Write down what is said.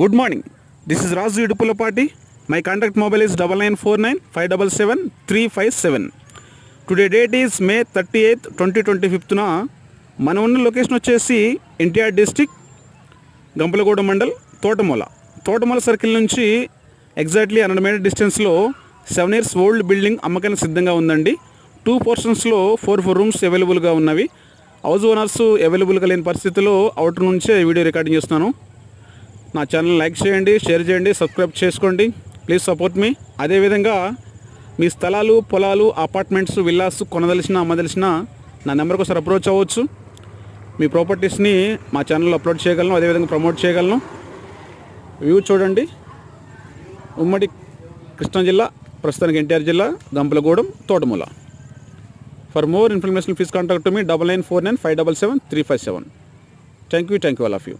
Good morning this is Raju Idupulapati my contact mobile is double nine four nine five double seven three five seven today date is May thirty eighth twenty twenty ఫిఫ్త్న మనం ఉన్న location వచ్చేసి NTR district Gampalaguda mandal Thotamula. Thotamula circle నుంచి exactly hundred metre డిస్టెన్స్లో seven years old building అమ్మకానికి సిద్ధంగా ఉందండి. Two పోర్షన్స్లో four four rooms అవైలబుల్గా ఉన్నవి. హౌస్ ఓనర్స్ అవైలబుల్గా లేని పరిస్థితిలో అవుటర్ నుంచే వీడియో రికార్డింగ్ చేస్తున్నాను. నా ఛానల్ లైక్ చేయండి షేర్ చేయండి సబ్స్క్రైబ్ చేసుకోండి. Please support me. అదేవిధంగా మీ స్థలాలు పొలాలు అపార్ట్మెంట్స్ విల్లాస్ కొనదలిసిన అమ్మదలిసిన నా నెంబర్కి ఒకసారి అప్రోచ్ అవ్వచ్చు. మీ ప్రాపర్టీస్ని మా ఛానల్లో అప్లోడ్ చేయగలను అదేవిధంగా ప్రమోట్ చేయగలను. వ్యూ చూడండి. ఉమ్మడి కృష్ణా జిల్లా ప్రస్తుతానికి ఎన్టీఆర్ జిల్లా Gampalagudem Thotamula. For more information please contact me double nine four nine five double seven three five seven thank you thank you all of you